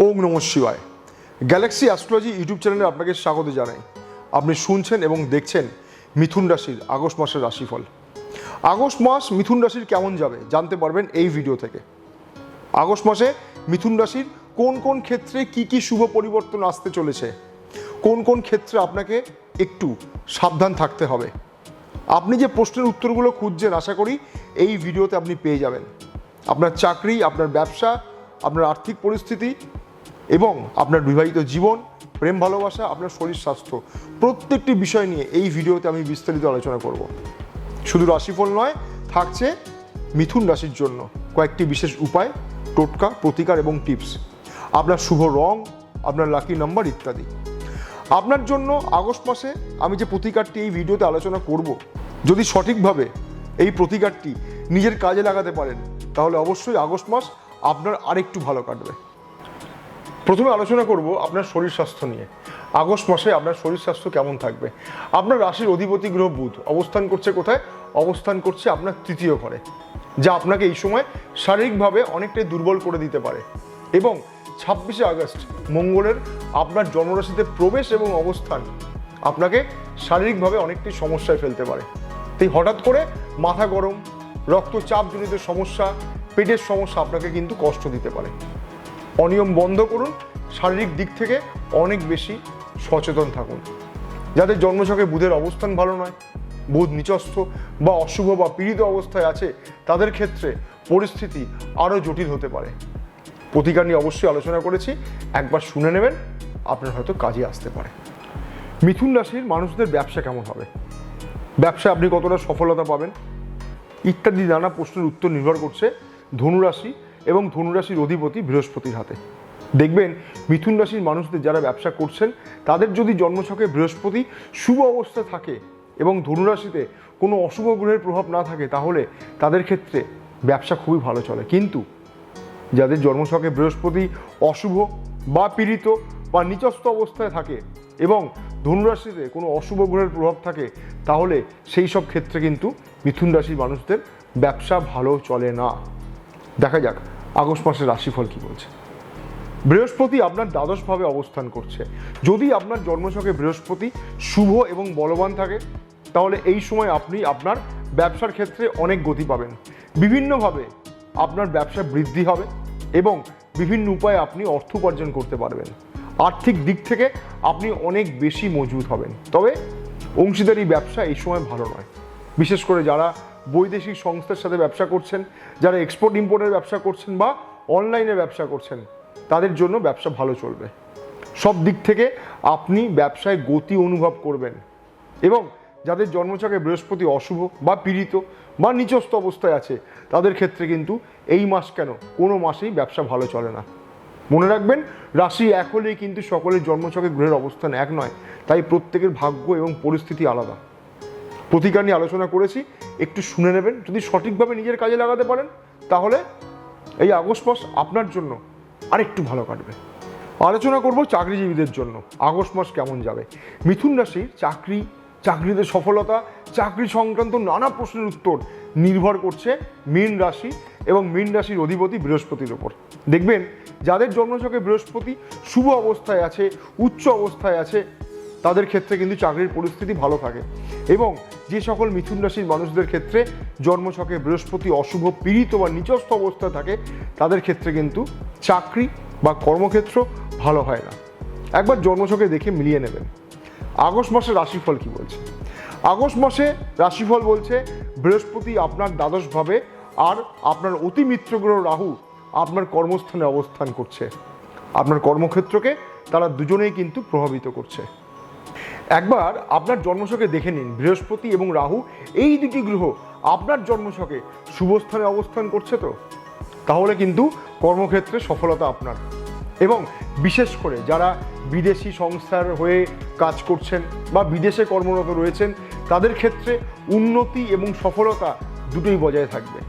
ওম নম শিবায়। Galaxy astrology YouTube চ্যানেলে আপনাকে স্বাগত জানাই। আপনি শুনছেন এবং দেখছেন মিথুন রাশির আগস্ট মাসের রাশিফল। আগস্ট মাস মিথুন রাশির কেমন যাবে জানতে পারবেন এই ভিডিও থেকে। আগস্ট মাসে মিথুন রাশির কোন কোন ক্ষেত্রে কি কি শুভ পরিবর্তন আসতে চলেছে? কোন কোন ক্ষেত্রে আপনাকে একটু সাবধান থাকতে হবে? আপনি যে প্রশ্নের উত্তরগুলো খুঁজছেন, আশা করি এই ভিডিওতে আপনি পেয়ে যাবেন। আপনার চাকরি, আপনার ব্যবসা, আপনার আর্থিক পরিস্থিতি এবং আপনার বিবাহিত জীবন, প্রেম, ভালোবাসা, আপনার শরীর স্বাস্থ্য, প্রত্যেকটি বিষয় নিয়ে এই ভিডিওতে আমি বিস্তারিত আলোচনা করব। শুধু রাশিফল নয়, থাকছে মিথুন রাশির জন্য কয়েকটি বিশেষ উপায়, টোটকা, প্রতিকার এবং টিপস। আপনার শুভ রং, আপনার লাকি নাম্বার ইত্যাদি। আপনার জন্য আগস্ট মাসে আমি যে প্রতিকারটি এই ভিডিওতে আলোচনা করব, যদি সঠিকভাবে এই প্রতিকারটি নিজের কাজে লাগাতে পারেন, তাহলে অবশ্যই আগস্ট মাস আপনার আরেকটু ভালো কাটবে। প্রথমে আলোচনা করব আপনার শরীর স্বাস্থ্য নিয়ে। আগস্ট মাসে আপনার শরীর স্বাস্থ্য কেমন থাকবে? আপনার রাশির অধিপতি গ্রহ বুধ অবস্থান করছে কোথায়? অবস্থান করছে আপনার তৃতীয় ঘরে, যা আপনাকে এই সময় শারীরিকভাবে অনেকটাই দুর্বল করে দিতে পারে। এবং ছাব্বিশে আগস্ট, মঙ্গলের আপনার জন্মরাশিতে প্রবেশ এবং অবস্থান আপনাকে শারীরিকভাবে অনেকটাই সমস্যায় ফেলতে পারে। তাই হঠাৎ করে মাথা গরম রক্তচাপজনিত সমস্যা, পেটের সমস্যা আপনাকে কিন্তু কষ্ট দিতে পারে। অনিয়ম বন্ধ করুন, শারীরিক দিক থেকে অনেক বেশি সচেতন থাকুন। যাদের জন্মছকে বুধের অবস্থান ভালো নয়, বুধ নিচস্থ বা অশুভ বা পীড়িত অবস্থায় আছে, তাদের ক্ষেত্রে পরিস্থিতি আরও জটিল হতে পারে। প্রতিকার নিয়ে অবশ্যই আলোচনা করেছি, একবার শুনে নেবেন, আপনার হয়তো কাজে আসতে পারে। মিথুন রাশির মানুষদের ব্যবসা কেমন হবে? ব্যবসায় আপনি কতটা সফলতা পাবেন? ইত্যাদি নানা প্রশ্নের উত্তর নির্ভর করছে ধনুরাশি এবং ধনুরাশির অধিপতি বৃহস্পতির হাতে। দেখবেন, মিথুন রাশির মানুষদের যারা ব্যবসা করছেন, তাদের যদি জন্মছকে বৃহস্পতি শুভ অবস্থা থাকে এবং ধনুরাশিতে কোনো অশুভ গ্রহের প্রভাব না থাকে, তাহলে তাদের ক্ষেত্রে ব্যবসা খুবই ভালো চলে। কিন্তু যাদের জন্মছকে বৃহস্পতি অশুভ বা পীড়িত বা নিচস্থ অবস্থায় থাকে এবং ধনুরাশিতে কোনো অশুভ গ্রহের প্রভাব থাকে, তাহলে সেই সব ক্ষেত্রে কিন্তু মিথুন রাশির মানুষদের ব্যবসা ভালো চলে না। দেখা যাক। আগস্ট মাসের রাশিফল কি বলছে? বৃহস্পতি আপনার দ্বাদশভাবে অবস্থান করছে। যদি আপনার জন্মছকে বৃহস্পতি শুভ এবং বলবান থাকে, তাহলে এই সময় আপনি আপনার ব্যবসার ক্ষেত্রে অনেক গতি পাবেন। বিভিন্নভাবে আপনার ব্যবসা বৃদ্ধি হবে এবং বিভিন্ন উপায়ে আপনি অর্থ উপার্জন করতে পারবেন। আর্থিক দিক থেকে আপনি অনেক বেশি মজবুত হবেন। তবে অংশীদারি ব্যবসা এই সময় ভালো নয়। বিশেষ করে যারা বৈদেশিক সংস্থার সাথে ব্যবসা করছেন, যারা এক্সপোর্ট ইম্পোর্টের ব্যবসা করছেন বা অনলাইনে ব্যবসা করছেন, তাদের জন্য ব্যবসা ভালো চলবে। সব দিক থেকে আপনি ব্যবসায় গতি অনুভব করবেন এবং যাদের জন্মছকে বৃহস্পতি অশুভ বা পীড়িত বা নিচস্থ অবস্থায় আছে, তাদের ক্ষেত্রে কিন্তু এই মাস কেন? কোনো মাসেই ব্যবসা ভালো চলে না। মনে রাখবেন, রাশি এক হলেই কিন্তু সকলের জন্মছকে গ্রহের অবস্থান এক নয়, তাই প্রত্যেকের ভাগ্য এবং পরিস্থিতি আলাদা। প্রতিকার নিয়ে আলোচনা করেছি, একটু শুনে নেবেন। যদি সঠিকভাবে নিজের কাজে লাগাতে পারেন, তাহলে এই আগস্ট মাস আপনার জন্য আরেকটু ভালো কাটবে। আলোচনা করব চাকরিজীবীদের জন্য, আগস্ট মাস কেমন যাবে? মিথুন রাশির চাকরি, চাকরিতে সফলতা, চাকরি সংক্রান্ত নানা প্রশ্নের উত্তর নির্ভর করছে মীন রাশি এবং মীন রাশির অধিপতি বৃহস্পতির ওপর দেখবেন, যাদের জন্মছকে বৃহস্পতি শুভ অবস্থায় আছে, উচ্চ অবস্থায় আছে, তাদের ক্ষেত্রে কিন্তু চাকরির পরিস্থিতি ভালো থাকে। এবং যে সকল মিথুন রাশির মানুষদের ক্ষেত্রে জন্মছকে বৃহস্পতি অশুভ পীড়িত বা নিচস্থ অবস্থায় থাকে, তাদের ক্ষেত্রে কিন্তু চাকরি বা কর্মক্ষেত্র ভালো হয় না। একবার জন্মছকে দেখে মিলিয়ে নেবেন। আগস্ট মাসে রাশিফল কি বলছে? আগস্ট মাসে রাশিফল বলছে, বৃহস্পতি আপনার দ্বাদশভাবে আর আপনার অতি মিত্র গ্রহ রাহু আপনার কর্মস্থানে অবস্থান করছে। আপনার কর্মক্ষেত্রকে তারা দুজনেই কিন্তু প্রভাবিত করছে। একবার আপনার জন্মছকে দেখে নিন, বৃহস্পতি এবং রাহু, এই দুটি গ্রহ আপনার জন্মছকে শুভস্থানে অবস্থান করছে তো? তাহলে কিন্তু কর্মক্ষেত্রে সফলতা আপনার। এবং বিশেষ করে যারা বিদেশি সংস্থার হয়ে কাজ করছেন বা বিদেশে কর্মরত রয়েছেন, তাদের ক্ষেত্রে উন্নতি এবং সফলতা দুটোই বজায় থাকবে।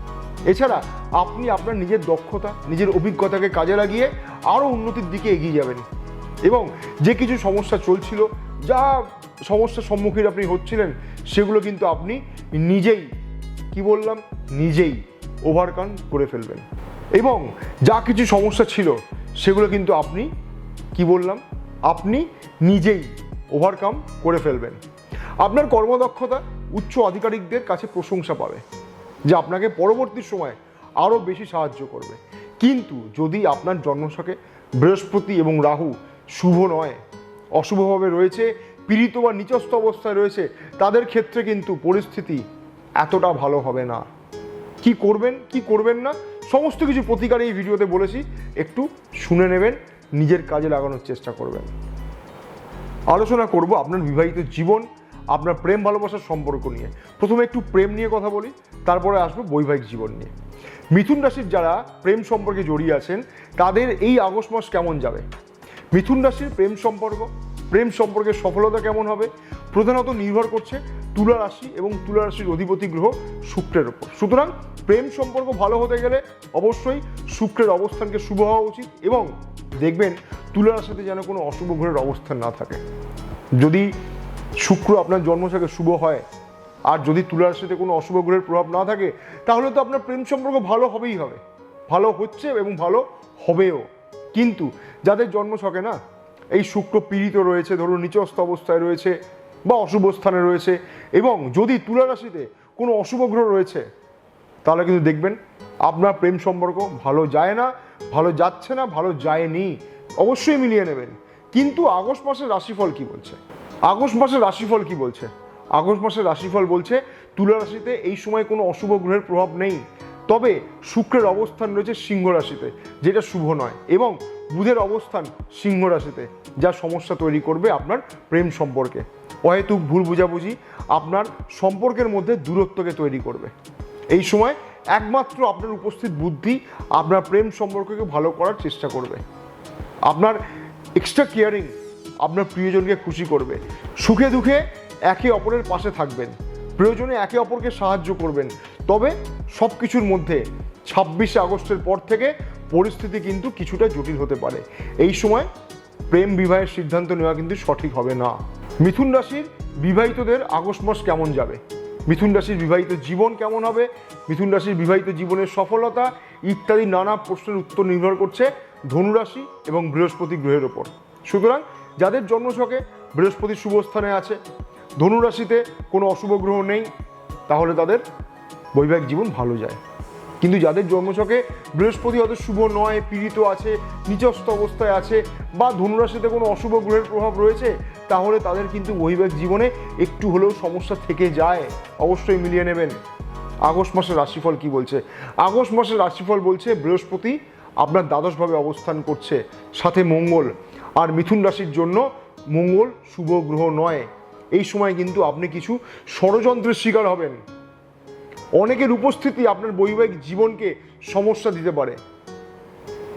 এছাড়া আপনি আপনার নিজের দক্ষতা, নিজের অভিজ্ঞতাকে কাজে লাগিয়ে আরও উন্নতির দিকে এগিয়ে যাবেন। এবং যে কিছু সমস্যা চলছিল যা সমস্যার সম্মুখীন আপনি হচ্ছিলেন, সেগুলো কিন্তু আপনি নিজেই, কি বললাম, নিজেই ওভারকাম করে ফেলবেন। এবং যা কিছু সমস্যা ছিল, সেগুলো কিন্তু আপনি, কি বললাম, আপনি নিজেই ওভারকাম করে ফেলবেন। আপনার কর্মদক্ষতা উচ্চ আধিকারিকদের কাছে প্রশংসা পাবে, যে আপনাকে পরবর্তী সময়ে আরও বেশি সাহায্য করবে। কিন্তু যদি আপনার জন্মছকে বৃহস্পতি এবং রাহু শুভ নয় অশুভভাবে রয়েছে, পীড়িত বা নিচস্থ অবস্থায় রয়েছে, তাদের ক্ষেত্রে কিন্তু পরিস্থিতি এতটা ভালো হবে না। কি করবেন কি করবেন না, সমস্ত কিছু প্রতিকার এই ভিডিওতে বলেছি, একটু শুনে নেবেন, নিজের কাজে লাগানোর চেষ্টা করবেন। আলোচনা করব আপনার বিবাহিত জীবন, আপনার প্রেম ভালোবাসার সম্পর্ক নিয়ে। প্রথমে একটু প্রেম নিয়ে কথা বলি, তারপরে আসব বৈবাহিক জীবন নিয়ে। মিথুন রাশির যারা প্রেম সম্পর্কে জড়িয়ে আছেন, তাদের এই আগস্ট মাস কেমন যাবে? মিথুন রাশির প্রেম সম্পর্ক। প্রেম সম্পর্কের সফলতা কেমন হবে? প্রধানত নির্ভর করছে তুলা রাশি এবং তুলা রাশির অধিপতি গ্রহ শুক্রের ওপর। সুতরাং প্রেম সম্পর্ক ভালো হতে গেলে অবশ্যই শুক্রের অবস্থানকে শুভ হওয়া উচিত এবং দেখবেন তুলা রাশিতে যেন কোনো অশুভ গ্রহের অবস্থান না থাকে। যদি শুক্র আপনার জন্মসাকে শুভ হয় আর যদি তুলা রাশিতে কোনো অশুভ গ্রহের প্রভাব না থাকে, তাহলে তো আপনার প্রেম সম্পর্ক ভালো হবেই হবে। ভালো হচ্ছে এবং ভালো হবেও। কিন্তু যাদের জন্মছকে না, এই শুক্র পীড়িত রয়েছে, ধরুন নিচস্থ অবস্থায় রয়েছে বা অশুভ স্থানে রয়েছে, এবং যদি তুলা রাশিতে কোনো অশুভ গ্রহ রয়েছে, তাহলে কিন্তু দেখবেন আপনার প্রেম সম্পর্ক ভালো যায় না, ভালো যাচ্ছে না, ভালো যায়নি। অবশ্যই মিলিয়ে নেবেন। কিন্তু আগস্ট মাসের রাশিফল কি বলছে? আগস্ট মাসের রাশিফল কি বলছে? আগস্ট মাসের রাশিফল বলছে, তুলা রাশিতে এই সময় কোনো অশুভ গ্রহের প্রভাব নেই। তবে শুক্রের অবস্থান রয়েছে সিংহ রাশিতে, যেটা শুভ নয়। এবং বুধের অবস্থান সিংহ রাশিতে, যা সমস্যা তৈরি করবে আপনার প্রেম সম্পর্কে। অহেতুক ভুল বুঝাবুঝি আপনার সম্পর্কের মধ্যে দূরত্বকে তৈরি করবে। এই সময় একমাত্র আপনার উপস্থিত বুদ্ধি আপনার প্রেম সম্পর্ককে ভালো করার চেষ্টা করবে। আপনার এক্সট্রা কেয়ারিং আপনার প্রিয়জনকে খুশি করবে। সুখে দুঃখে একে অপরের পাশে থাকবেন। প্রয়োজনে একে অপরকে সাহায্য করবেন। তবে সব কিছুর মধ্যে ছাব্বিশে আগস্টের পর থেকে পরিস্থিতি কিন্তু কিছুটা জটিল হতে পারে। এই সময় প্রেম বিবাহের সিদ্ধান্ত নেওয়া কিন্তু সঠিক হবে না। মিথুন রাশির বিবাহিতদের আগস্ট মাস কেমন যাবে? মিথুন রাশির বিবাহিত জীবন কেমন হবে? মিথুন রাশির বিবাহিত জীবনের সফলতা ইত্যাদি নানা প্রশ্নের উত্তর নির্ভর করছে ধনুরাশি এবং বৃহস্পতি গ্রহের ওপর। সুতরাং যাদের জন্মছকে বৃহস্পতি শুভ স্থানে আছে, ধনুরাশিতে কোনো অশুভ গ্রহ নেই, তাহলে তাদের বৈবাহিক জীবন ভালো যায়। কিন্তু যাদের জন্মছকে বৃহস্পতি হয়তো শুভ নয়, পীড়িত আছে, নিচস্থ অবস্থায় আছে, বা ধনুরাশিতে কোনো অশুভ গ্রহের প্রভাব রয়েছে, তাহলে তাদের কিন্তু বৈবাহিক জীবনে একটু হলেও সমস্যা থেকে যায়। অবশ্যই মিলিয়ে নেবেন। আগস্ট মাসের রাশিফল কি বলছে? আগস্ট মাসের রাশিফল বলছে বৃহস্পতি আপনার দ্বাদশভাবে অবস্থান করছে, সাথে মঙ্গল। আর মিথুন রাশির জন্য মঙ্গল শুভ গ্রহ নয়। এই সময় কিন্তু আপনি কিছু ষড়যন্ত্রের শিকার হবেন। অনেকের উপস্থিতি আপনার বৈবাহিক জীবনকে সমস্যা দিতে পারে।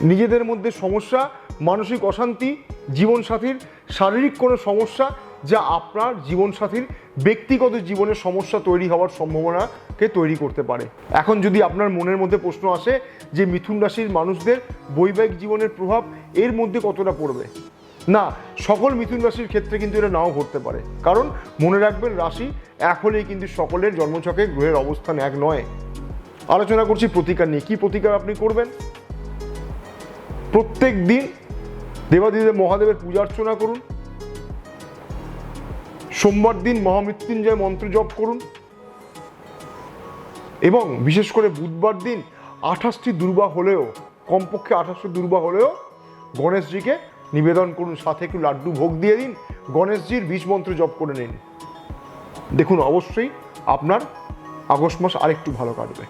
নিজেদের মধ্যে সমস্যা, মানসিক অশান্তি, জীবনসাথীর শারীরিক কোনো সমস্যা যা আপনার জীবনসাথীর ব্যক্তিগত জীবনের সমস্যা তৈরি হওয়ার সম্ভাবনাকে তৈরি করতে পারে। এখন যদি আপনার মনের মধ্যে প্রশ্ন আসে যে মিথুন রাশির মানুষদের বৈবাহিক জীবনের প্রভাব এর মধ্যে কতটা পড়বে? না, সকল মিথুন রাশির ক্ষেত্রে কিন্তু এটা নাও ঘটতে পারে। কারণ মনে রাখবেন, রাশি এক হলেই কিন্তু সকলের জন্মছকে গ্রহের অবস্থান এক নয়। আলোচনা করছি প্রতিকার নিয়ে। কি প্রতিকার আপনি করবেন? প্রত্যেক দিন দেবাদিদেব মহাদেবের পূজা অর্চনা করুন। সোমবার দিন মহামৃত্যুঞ্জয় মন্ত্র জপ করুন। এবং বিশেষ করে বুধবার দিন আঠাশটি দুর্বা হলেও, কমপক্ষে আঠাশটি দুর্বা হলেও গণেশজিকে নিবেদন করুন, সাথে একটু লাড্ডু ভোগ দিয়ে দিন। গণেশজির বীজ মন্ত্র জপ করে নিন। দেখুন, অবশ্যই আপনার আগস্ট মাস আরেকটু ভালো কাটবে।